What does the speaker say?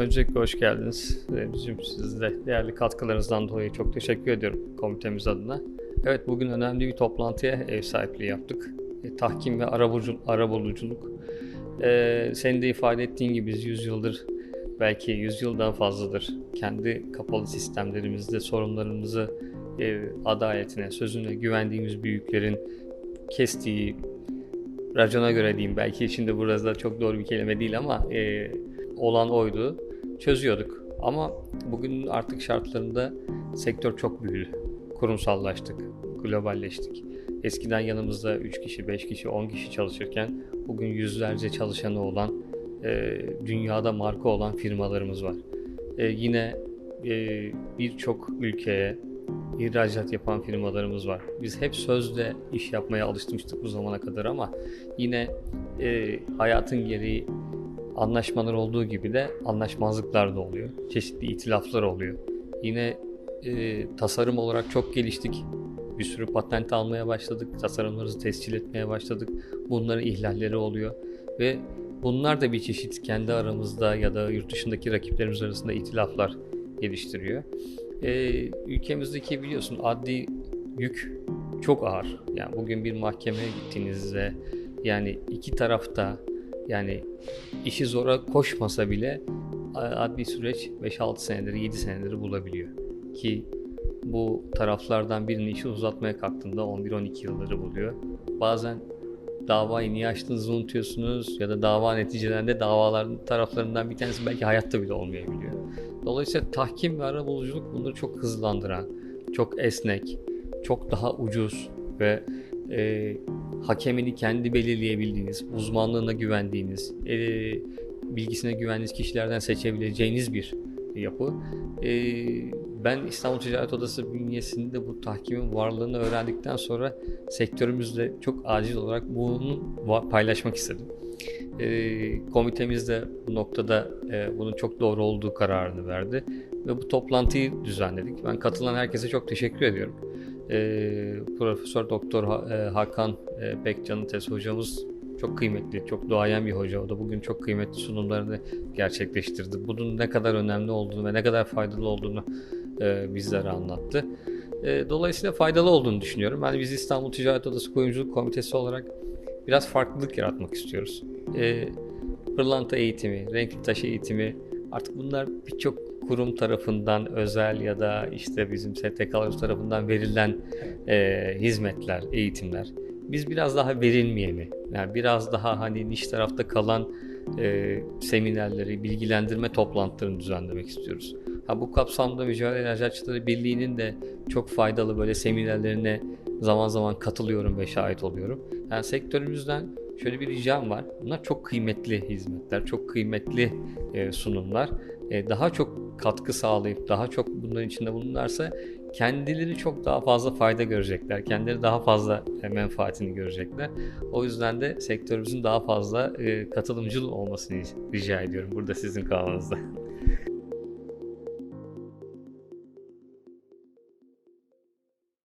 Öncelikle hoş geldiniz. Bizim size değerli katkılarınızdan dolayı çok teşekkür ediyorum komitemiz adına. Evet bugün önemli bir toplantıya ev sahipliği yaptık. E, tahkim ve arabuluculuk. E, senin de ifade ettiğin gibi biz 100 yıldır belki 100 yıldan fazladır kendi kapalı sistemlerimizde sorunlarımızı e, adaletine, sözüne güvendiğimiz büyüklerin kestiği racona göre diyeyim belki şimdi burada da çok doğru bir kelime değil ama e, olan oydu. Çözüyorduk. Ama bugün artık şartlarında sektör çok büyüdü. Kurumsallaştık, globalleştik. Eskiden yanımızda 3 kişi, 5 kişi, 10 kişi çalışırken bugün yüzlerce çalışanı olan, e, dünyada marka olan firmalarımız var. E, yine e, birçok ülkeye ihracat yapan firmalarımız var. Biz hep sözle iş yapmaya alışmıştık bu zamana kadar ama yine e, hayatın gereği anlaşmalar olduğu gibi de anlaşmazlıklar da oluyor. Çeşitli itilaflar oluyor. Yine e, tasarım olarak çok geliştik. Bir sürü patent almaya başladık. Tasarımlarımızı tescil etmeye başladık. Bunların ihlalleri oluyor. Ve bunlar da bir çeşit kendi aramızda ya da yurt dışındaki rakiplerimiz arasında itilaflar geliştiriyor. E, ülkemizdeki biliyorsun adli yük çok ağır. Yani bugün bir mahkemeye gittiğinizde yani iki tarafta yani işi zora koşmasa bile adli süreç 5-6 senedir, 7 senedir bulabiliyor. Ki bu taraflardan birini işi uzatmaya kalktığında 11-12 yılları buluyor. Bazen davayı niye açtığınızı unutuyorsunuz ya da dava neticelerinde davaların taraflarından bir tanesi belki hayatta bile olmayabiliyor. Dolayısıyla tahkim ve arabuluculuk bunları çok hızlandıran, çok esnek, çok daha ucuz ve e, hakemini kendi belirleyebildiğiniz, uzmanlığına güvendiğiniz, e, bilgisine güvendiğiniz kişilerden seçebileceğiniz bir yapı. E, ben İstanbul Ticaret Odası bünyesinde bu tahkimin varlığını öğrendikten sonra sektörümüzde çok acil olarak bunu paylaşmak istedim. E, komitemiz de bu noktada e, bunun çok doğru olduğu kararını verdi ve bu toplantıyı düzenledik. Ben katılan herkese çok teşekkür ediyorum. E, Profesör Doktor e, Hakan e, Bekcan'ın tez hocamız çok kıymetli, çok doğayan bir hoca. O da bugün çok kıymetli sunumlarını gerçekleştirdi. Bunun ne kadar önemli olduğunu ve ne kadar faydalı olduğunu e, bizlere anlattı. E, dolayısıyla faydalı olduğunu düşünüyorum. Yani biz İstanbul Ticaret Odası Kuyumculuk Komitesi olarak biraz farklılık yaratmak istiyoruz. E, pırlanta eğitimi, renkli taş eğitimi artık bunlar birçok kurum tarafından özel ya da işte bizim STK'larımız tarafından verilen e, hizmetler, eğitimler. Biz biraz daha verilmeyeni, yani biraz daha hani niş tarafta kalan e, seminerleri, bilgilendirme toplantılarını düzenlemek istiyoruz. Ha, bu kapsamda Mücadele Enerji Birliği'nin de çok faydalı böyle seminerlerine zaman zaman katılıyorum ve şahit oluyorum. Yani sektörümüzden şöyle bir ricam var. Bunlar çok kıymetli hizmetler, çok kıymetli e, sunumlar. E, daha çok katkı sağlayıp daha çok bunların içinde bulunurlarsa kendileri çok daha fazla fayda görecekler. Kendileri daha fazla e, menfaatini görecekler. O yüzden de sektörümüzün daha fazla e, katılımcıl olmasını rica ediyorum burada sizin kanalınızda.